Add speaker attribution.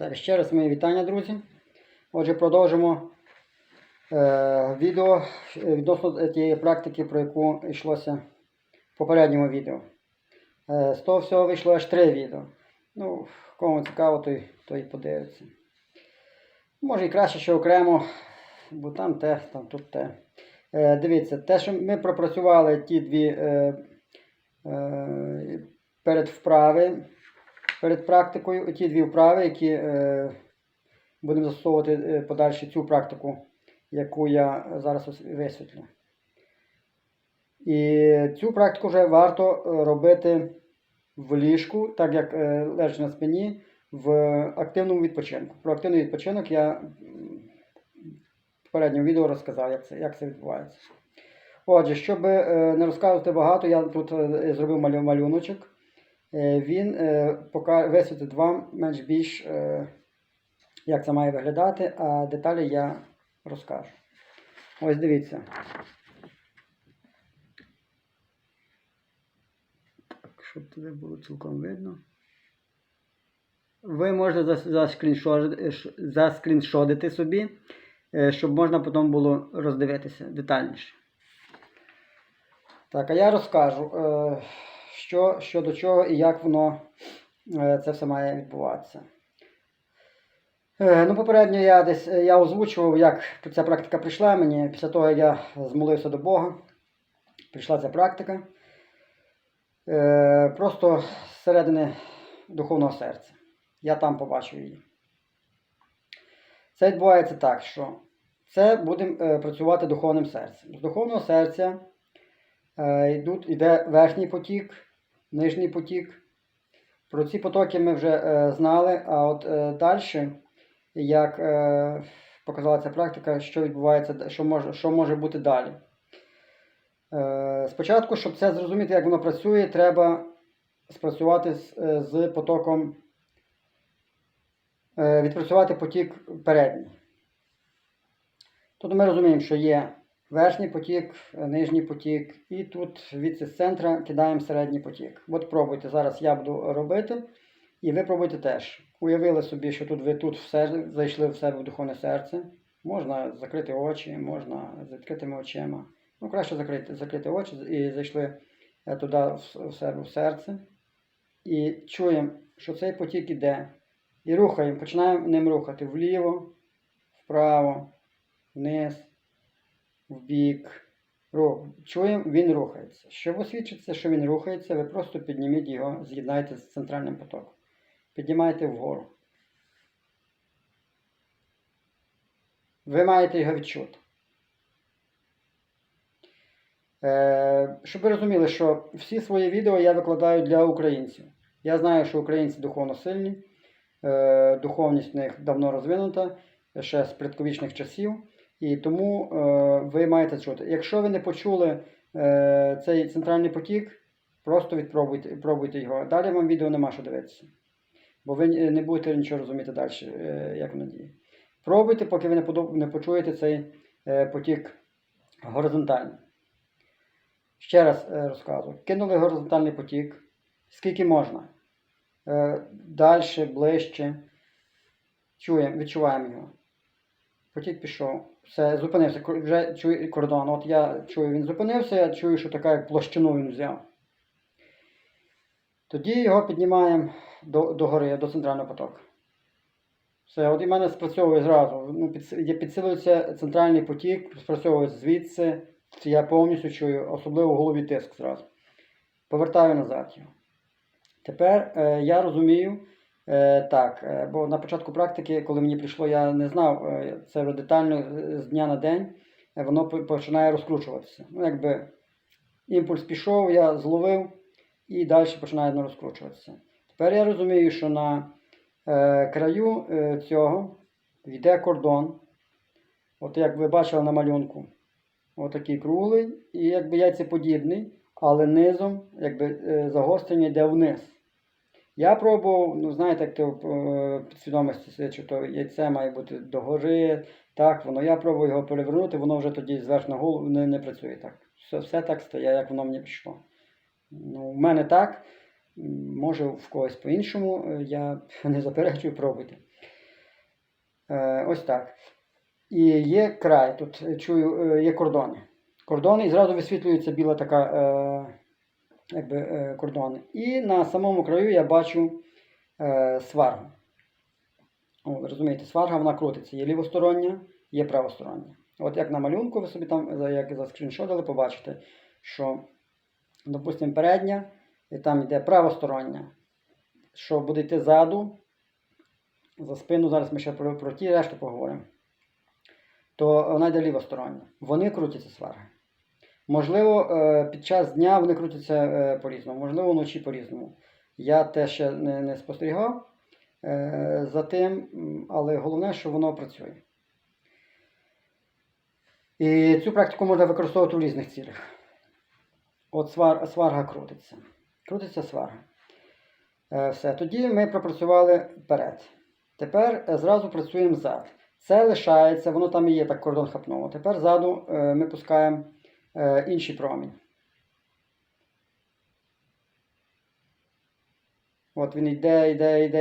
Speaker 1: Так, ще раз мої вітання, друзі. Отже, продовжимо е, відео е, відносно тієї практики, про яку йшлося в попередньому відео. Е, з того всього вийшло аж три відео. Ну, кому цікаво, той, той подивиться. Може і краще, що окремо, бо там те, там тут те. Е, дивіться, те, що ми пропрацювали ті дві е, е, перед вправи, перед практикою, ті дві вправи, які е, будемо застосовувати е, подальше цю практику, яку я зараз висвітлю. І цю практику вже варто е, робити в ліжку, так як е, лежачи на спині, в активному відпочинку. Про активний відпочинок я в попередньому відео розказав, як це, як це відбувається. Отже, щоб е, не розказувати багато, я тут зробив малю- малюночок. Е, Він е, висвітить вам менш більш, е, як це має виглядати, а деталі я розкажу. Ось дивіться. Щоб тебе було цілком видно. Ви можете зас- заскріншотити собі, щоб можна потім було роздивитися детальніше. Так, а я розкажу, що, що до чого і як воно е, це все має відбуватися. Е, Ну, попередньо я десь е, я озвучував, як ця практика прийшла мені. Після того, я змолився до Бога, прийшла ця практика. Просто з середини духовного серця. Я там побачив її. Це відбувається так, що це будемо працювати духовним серцем. З духовного серця йде верхній потік, нижній потік. Про ці потоки ми вже е, знали, а от е, далі, як е, показала ця практика, що відбувається, що може, що може бути далі. Е, спочатку, щоб це зрозуміти, як воно працює, треба спрацювати з, е, з потоком, е, відпрацювати потік передній. Тут ми розуміємо, що є верхній потік, е, нижній потік, і тут від центра кидаємо середній потік. От пробуйте. Зараз я буду робити, і ви пробуйте теж. Уявили собі, що тут ви тут все зайшли в себе в духовне серце. Можна закрити очі, можна з відкритими очима. Ну, краще закрити, закрити очі і зайшли е, туди в себе в серце. І чуємо, що цей потік іде. І рухаємо, починаємо ним рухати вліво, вправо, вниз, Рух. Чуємо, він рухається. Щоб освідчитися, що він рухається, ви просто підніміть його, з'єднайте з центральним потоком. Піднімайте вгору. Ви маєте його відчути. Е, щоб ви розуміли, що всі свої відео я викладаю для українців. Я знаю, що українці духовно сильні, е, духовність в них давно розвинута, ще з предковічних часів. І тому е, ви маєте чути. Якщо ви не почули е, цей центральний потік, просто відпробуйте пробуйте його. Далі вам відео нема що дивитися. Бо ви е, не будете нічого розуміти далі, як воно діє. Пробуйте, поки ви не, почуєте цей потік горизонтальний. Ще раз розказую. Кинули горизонтальний потік, скільки можна. Далі, ближче. Чуємо, відчуваємо його. Потік пішов. Все, зупинився. Вже чую кордон. От я чую, він зупинився, я чую, що така як площину він взяв. Тоді його піднімаємо до, до гори, до центрального потоку. Все, от і в мене спрацьовує зразу. Ну, під, підсилюється центральний потік, спрацьовує звідси. Я повністю чую, особливо в голові тиск зразу. Повертаю назад його. Тепер е, я розумію, так, е, бо на початку практики, коли мені прийшло, я не знав е, це детально е, з дня на день, е, воно починає розкручуватися. Ну, якби імпульс пішов, я зловив і далі починає воно розкручуватися. Тепер я розумію, що на е, краю е, цього йде кордон. От як ви бачили на малюнку. Отакий круглий і якби яйцеподібний, але низом якби, е, загострення йде вниз. Я пробував, ну знаєте, в е, підсвідомості що то яйце має бути догори, так, воно. Я пробував його перевернути, воно вже тоді зверху на голову не, не працює так. Все, все так стає, як воно мені пішло. Ну, в мене так. Може в когось по-іншому, е, я не заперечую, пробуйте. Е, ось так. І є край, тут е, чую, є кордони. Кордони і зразу висвітлюється біла така е, якби, е, кордон. І на самому краю я бачу е, сваргу. О, розумієте, сварга вона крутиться. Є лівостороння, є правостороння. От як на малюнку, ви собі там, як заскріншотили, побачите, що, допустимо, передня, і там йде правостороння, що буде йти ззаду, за спину, зараз ми ще про, про ті решту поговоримо, то вона йде лівостороння. Вони крутяться сварги. Можливо, е, під час дня вони крутяться е, по-різному, можливо, вночі по-різному. Я те ще не, не спостерігав е, за тим, але головне, що воно працює. І цю практику можна використовувати в різних цілях. От свар, сварга крутиться. Крутиться сварга. Все. Тоді ми пропрацювали вперед. Тепер зразу працюємо зад. Це лишається, воно там і є так кордон хапнуло. Тепер ззаду ми пускаємо інший промінь. От він йде, йде, йде.